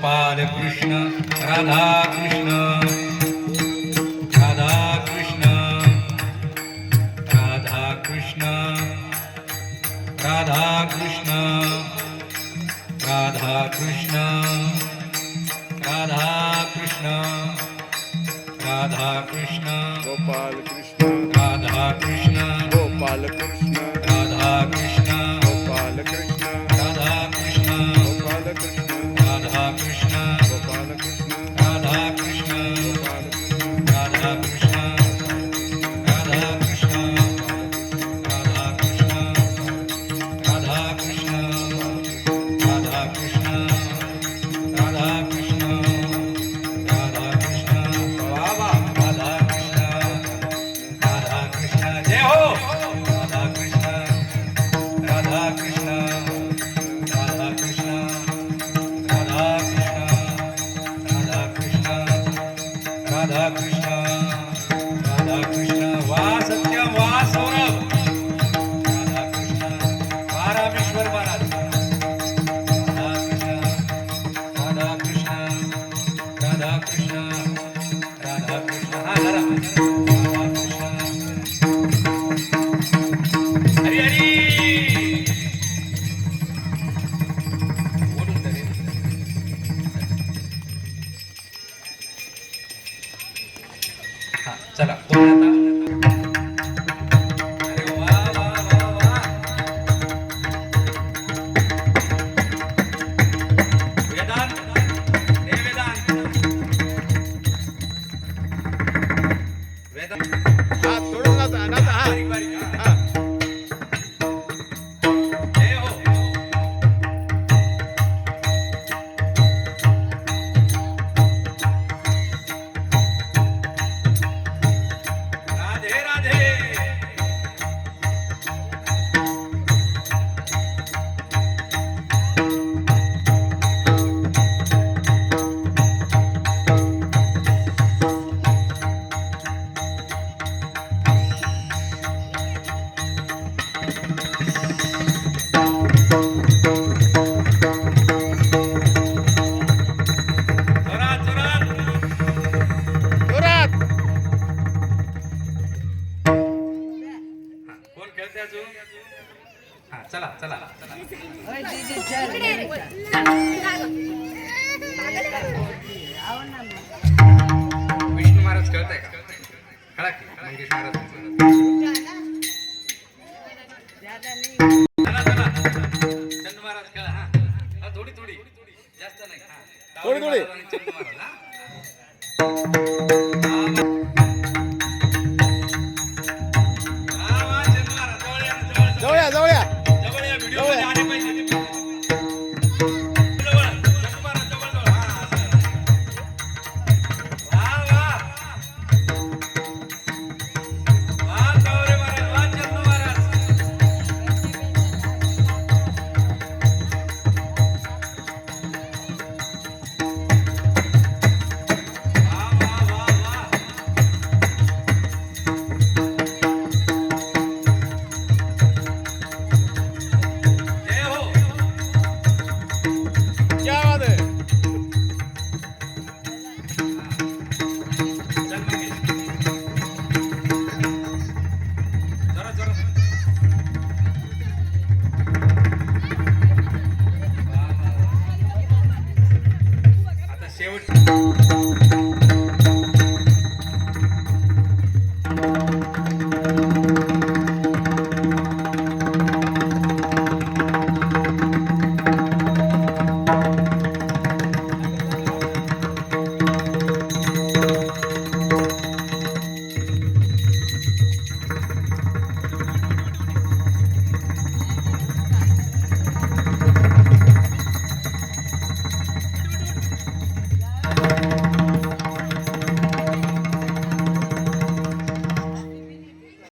Gopal Krishna Radha Krishna. Radha Krishna. Radha Krishna. Radha Krishna. Radha Krishna. Radha Krishna. Radha Krishna. Gopal Krishna. Radha Krishna. Gopal Krishna. Radha Krishna. Gopal Krishna. Krishna. हा चला वेदांत. वेदांत. चला. विष्णू महाराज कळत आहे का? कळा की मंगेश महाराज. चला चला. महाराज कळा. हा. थोडी थोडी. जास्त नाही. थोडी थोडी.